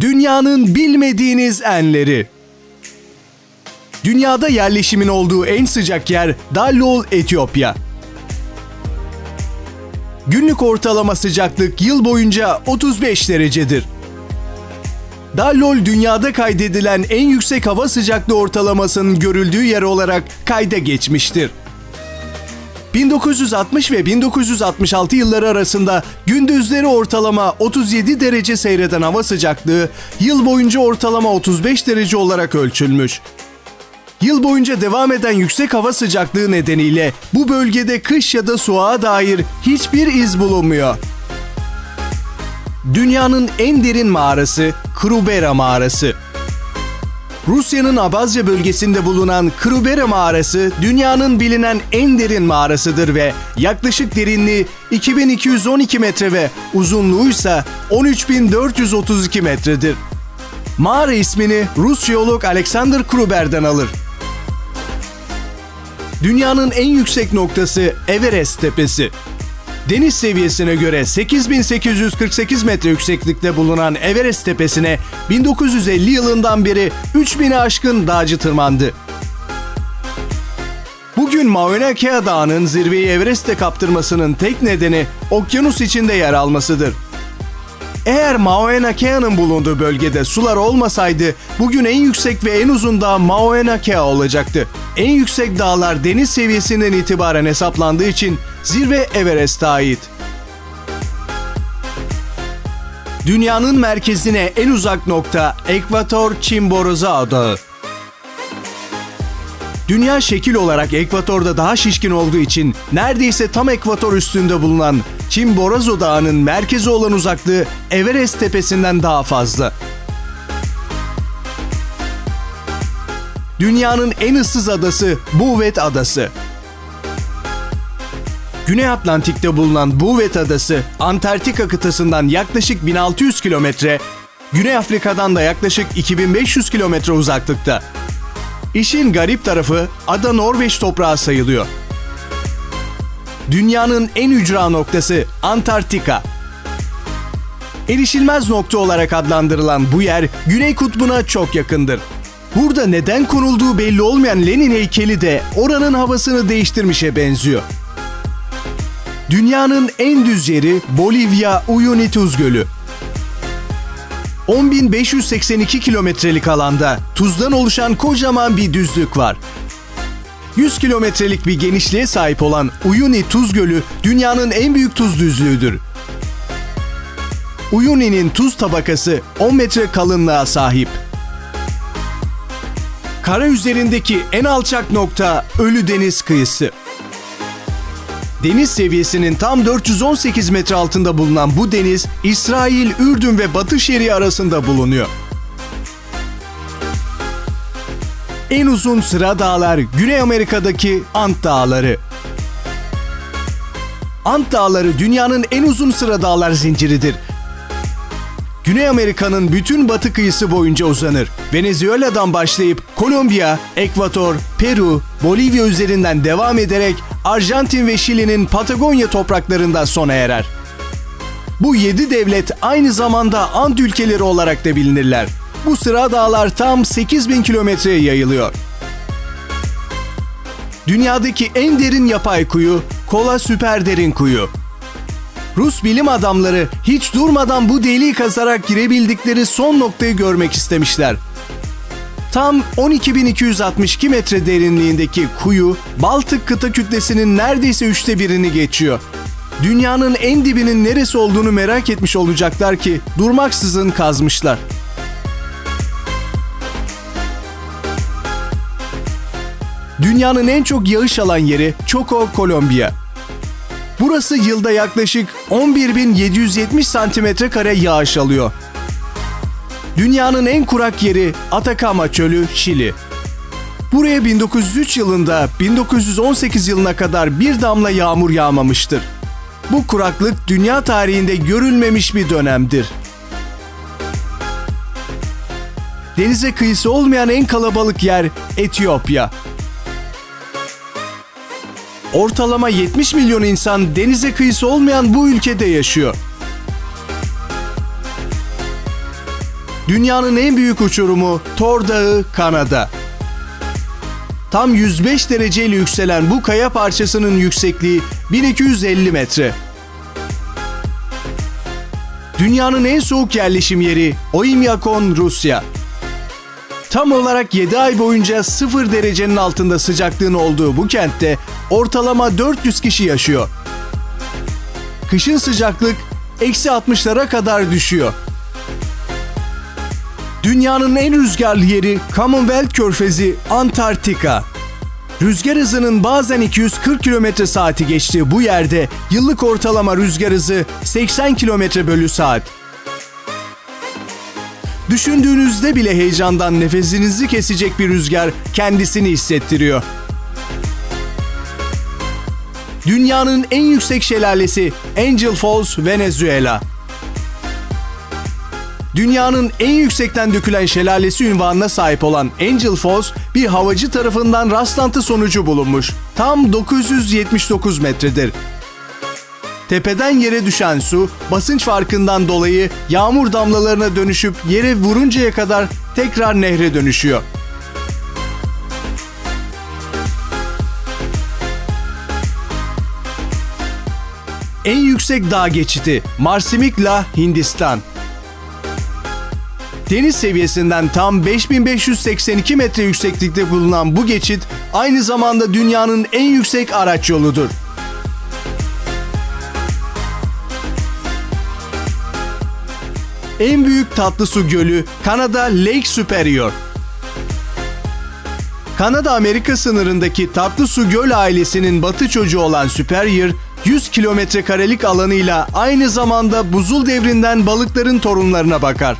Dünyanın bilmediğiniz enleri. Dünyada yerleşimin olduğu en sıcak yer Dallol, Etiyopya. Günlük ortalama sıcaklık yıl boyunca 35 derecedir. Dallol dünyada kaydedilen en yüksek hava sıcaklığı ortalamasının görüldüğü yer olarak kayda geçmiştir. 1960 ve 1966 yılları arasında gündüzleri ortalama 37 derece seyreden hava sıcaklığı yıl boyunca ortalama 35 derece olarak ölçülmüş. Yıl boyunca devam eden yüksek hava sıcaklığı nedeniyle bu bölgede kış ya da soğuğa dair hiçbir iz bulunmuyor. Dünyanın en derin mağarası Krubera Mağarası. Rusya'nın Abazya bölgesinde bulunan Krubera Mağarası dünyanın bilinen en derin mağarasıdır ve yaklaşık derinliği 2212 metre ve uzunluğu ise 13432 metredir. Mağara ismini Rus jeolog Alexander Kruber'den alır. Dünyanın en yüksek noktası Everest Tepesi. Deniz seviyesine göre 8848 metre yükseklikte bulunan Everest tepesine 1950 yılından beri 3000'e aşkın dağcı tırmandı. Bugün Mauna Kea Dağı'nın zirveyi Everest'e kaptırmasının tek nedeni okyanus içinde yer almasıdır. Eğer Mauna Kea'nın bulunduğu bölgede sular olmasaydı bugün en yüksek ve en uzun dağ Mauna Kea olacaktı. En yüksek dağlar deniz seviyesinden itibaren hesaplandığı için zirve Everest'e ait. Dünyanın merkezine en uzak nokta Ekvator Chimborazo Dağı. Dünya şekil olarak ekvatorda daha şişkin olduğu için neredeyse tam ekvator üstünde bulunan Chimborazo Dağı'nın merkezi olan uzaklığı Everest tepesinden daha fazla. Dünyanın en ıssız adası Bouvet Adası. Güney Atlantik'te bulunan Bouvet Adası, Antarktika kıtasından yaklaşık 1600 kilometre, Güney Afrika'dan da yaklaşık 2500 kilometre uzaklıkta. İşin garip tarafı ada Norveç toprağı sayılıyor. Dünyanın en ücra noktası Antarktika. Erişilmez nokta olarak adlandırılan bu yer Güney Kutbu'na çok yakındır. Burada neden konulduğu belli olmayan Lenin heykeli de oranın havasını değiştirmişe benziyor. Dünyanın en düz yeri Bolivya Uyuni Tuz Gölü. 10.582 kilometrelik alanda tuzdan oluşan kocaman bir düzlük var. 100 kilometrelik bir genişliğe sahip olan Uyuni Tuz Gölü dünyanın en büyük tuz düzlüğüdür. Uyuni'nin tuz tabakası 10 metre kalınlığa sahip. Kara üzerindeki en alçak nokta Ölü Deniz kıyısı. Deniz seviyesinin tam 418 metre altında bulunan bu deniz, İsrail, Ürdün ve Batı Şeria arasında bulunuyor. En uzun sıra dağlar Güney Amerika'daki Ant Dağları. Ant Dağları dünyanın en uzun sıra dağlar zinciridir. Güney Amerika'nın bütün batı kıyısı boyunca uzanır. Venezuela'dan başlayıp Kolombiya, Ekvator, Peru, Bolivya üzerinden devam ederek Arjantin ve Şili'nin Patagonya topraklarında sona erer. Bu yedi devlet aynı zamanda Ant ülkeleri olarak da bilinirler. Bu sıra dağlar tam 8000 kilometreye yayılıyor. Dünyadaki en derin yapay kuyu Kola Süper Derin Kuyu. Rus bilim adamları hiç durmadan bu deliği kazarak girebildikleri son noktayı görmek istemişler. Tam 12.262 metre derinliğindeki kuyu, Baltık kıta kütlesinin neredeyse üçte birini geçiyor. Dünyanın en dibinin neresi olduğunu merak etmiş olacaklar ki durmaksızın kazmışlar. Dünyanın en çok yağış alan yeri Choco, Kolombiya. Burası yılda yaklaşık 11.770 santimetre kare yağış alıyor. Dünyanın en kurak yeri Atacama Çölü, Şili. Buraya 1903 yılında 1918 yılına kadar bir damla yağmur yağmamıştır. Bu kuraklık dünya tarihinde görülmemiş bir dönemdir. Denize kıyısı olmayan en kalabalık yer Etiyopya. Ortalama 70 milyon insan denize kıyısı olmayan bu ülkede yaşıyor. Dünyanın en büyük uçurumu Thor Dağı, Kanada. Tam 105 dereceyle yükselen bu kaya parçasının yüksekliği 1250 metre. Dünyanın en soğuk yerleşim yeri Oymyakon, Rusya. Tam olarak 7 ay boyunca 0 derecenin altında sıcaklığın olduğu bu kentte ortalama 400 kişi yaşıyor. Kışın sıcaklık eksi 60'lara kadar düşüyor. Dünyanın en rüzgarlı yeri Commonwealth Körfezi Antarktika. Rüzgar hızının bazen 240 km saati geçtiği bu yerde yıllık ortalama rüzgar hızı 80 km bölü saat. Düşündüğünüzde bile heyecandan nefesinizi kesecek bir rüzgar kendisini hissettiriyor. Dünyanın en yüksek şelalesi Angel Falls, Venezuela. Dünyanın en yüksekten dökülen şelalesi ünvanına sahip olan Angel Falls bir havacı tarafından rastlantı sonucu bulunmuş. Tam 979 metredir. Tepeden yere düşen su basınç farkından dolayı yağmur damlalarına dönüşüp yere vuruncaya kadar tekrar nehre dönüşüyor. En yüksek dağ geçidi Marsimikla, Hindistan. Deniz seviyesinden tam 5582 metre yükseklikte bulunan bu geçit aynı zamanda dünyanın en yüksek araç yoludur. En büyük tatlı su gölü Kanada Lake Superior. Kanada-Amerika sınırındaki tatlı su göl ailesinin batı çocuğu olan Superior, 100 kilometre karelik alanıyla aynı zamanda buzul devrinden balıkların torunlarına bakar.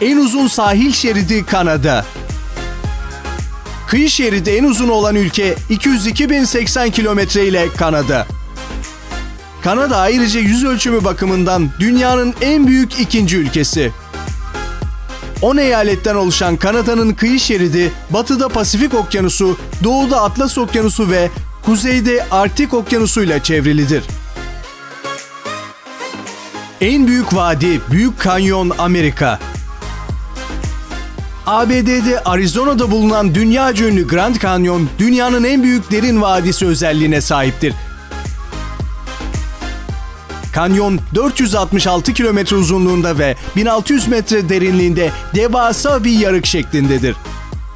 En uzun sahil şeridi Kanada. Kıyı şeridi en uzun olan ülke 202.080 kilometre ile Kanada. Kanada ayrıca yüz ölçümü bakımından dünyanın en büyük ikinci ülkesi. 10 eyaletten oluşan Kanada'nın kıyı şeridi batıda Pasifik Okyanusu, doğuda Atlas Okyanusu ve kuzeyde Arktik Okyanusu ile çevrilidir. En büyük vadi Büyük Kanyon Amerika. ABD'de Arizona'da bulunan dünya ünlü Grand Canyon, dünyanın en büyük derin vadisi özelliğine sahiptir. Kanyon 466 kilometre uzunluğunda ve 1600 metre derinliğinde devasa bir yarık şeklindedir.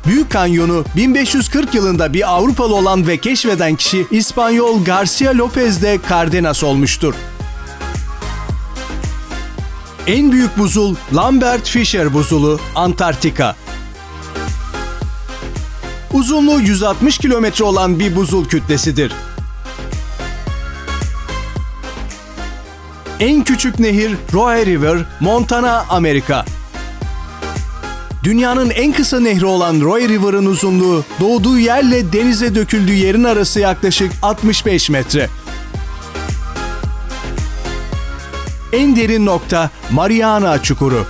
Büyük Kanyonu 1540 yılında bir Avrupalı olan ve keşfeden kişi İspanyol Garcia Lopez de Cardenas olmuştur. En büyük buzul Lambert Fisher buzulu Antarktika. Uzunluğu 160 kilometre olan bir buzul kütlesidir. En küçük nehir Roe River, Montana, Amerika. Dünyanın en kısa nehri olan Roe River'ın uzunluğu doğduğu yerle denize döküldüğü yerin arası yaklaşık 65 metre. En derin nokta Mariana Çukuru.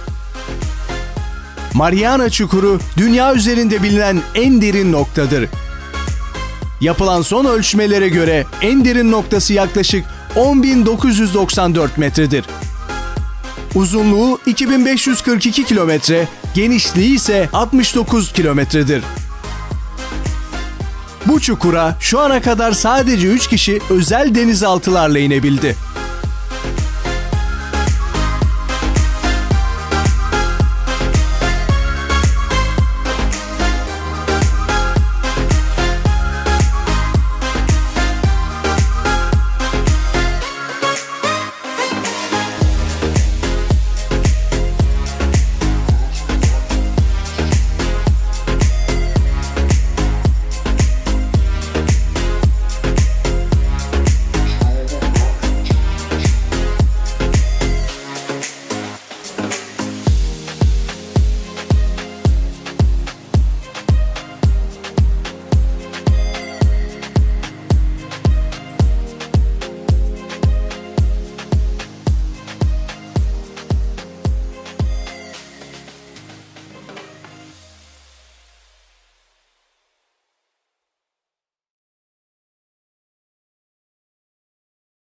Mariana Çukuru dünya üzerinde bilinen en derin noktadır. Yapılan son ölçmelere göre en derin noktası yaklaşık 10.994 metredir. Uzunluğu 2542 kilometre, genişliği ise 69 kilometredir. Bu çukura şu ana kadar sadece 3 kişi özel denizaltılarla inebildi.